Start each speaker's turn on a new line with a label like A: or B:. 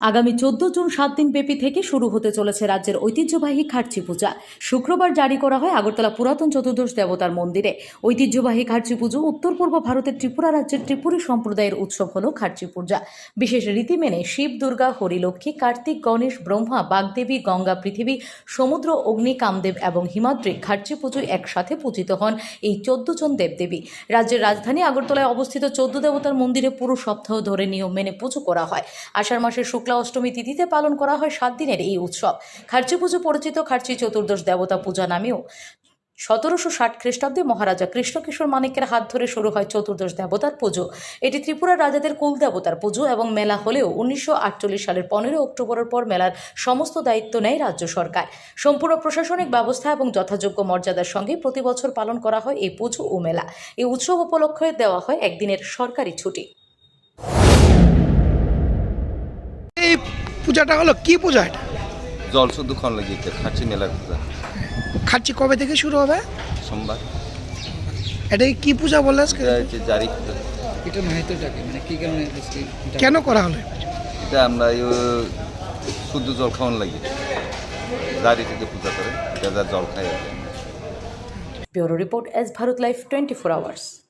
A: আগামী চোদ্দ জুন সাত দিন ব্যাপী থেকে শুরু হতে চলেছে রাজ্যের ঐতিহ্যবাহী খার্চি পূজা। শুক্রবার জারি করা হয় আগরতলা পুরাতন চতুর্দশ দেবতার মন্দিরে। ঐতিহ্যবাহী খার্চি পুজো উত্তর পূর্ব ভারতের ত্রিপুরা রাজ্যের ত্রিপুরী সম্প্রদায়ের উৎসব হল খার্চি পূজা। বিশেষ রীতি মেনে শিব, দুর্গা, হরিলক্ষ্মী, কার্তিক, গণেশ, ব্রহ্মা, বাগদেবী, গঙ্গা, পৃথিবী, সমুদ্র, অগ্নি, কামদেব এবং হিমাদ্রি খার্চি পুজোয় একসাথে পূজিত হন এই চোদ্দ জন দেবদেবী। রাজ্যের রাজধানী আগরতলায় অবস্থিত চোদ্দ দেবতার মন্দিরে পুরো সপ্তাহ ধরে নিয়ম মেনে পুজো করা হয়। আষাঢ় মাসের শুক্লা অষ্টমী তিথিতে পালন করা হয় সাত দিনের এই উৎসব। খার্চি পুজো পরিচিত খার্চি চতুর্দশ দেবতা পূজা নামেও সতেরোশো ষাট খ্রিস্টাব্দে মহারাজা কৃষ্ণকিশোর মানিকের হাত ধরে শুরু হয় চতুর্দশ দেবতার পুজো। এটি ত্রিপুরার রাজাদের কুল দেবতার পুজো এবং মেলা হলেও উনিশশো আটচল্লিশ সালের পনেরো অক্টোবরের পর মেলার সমস্ত দায়িত্ব নেয় রাজ্য সরকার। সম্পূর্ণ প্রশাসনিক ব্যবস্থা এবং যথাযোগ্য মর্যাদার সঙ্গে প্রতি বছর পালন করা হয় এই পুজো ও মেলা। এই উৎসব উপলক্ষে দেওয়া হয় একদিনের সরকারি ছুটি।
B: পূজাটা হলো? কি পূজা এটা?
C: জল শুদ্ধ ক্ষণ লাগিয়েছে খাচ্ছি মেলার পূজা।
B: খাচ্ছি কবে থেকে শুরু হবে?
C: সোমবার।
B: এটা কি পূজা বললে আজকে?
C: এটা হচ্ছে জারি পূজা।
D: এটা মাহিতটাকে মানে কি কারণে এটা-
B: কেন করা হলো?
C: এটা আমরা এই শুদ্ধ জল খাওয়ান লাগে। জারি থেকে পূজা করে যা জল খাই।
A: Bureau report S Bharat life twenty four hours.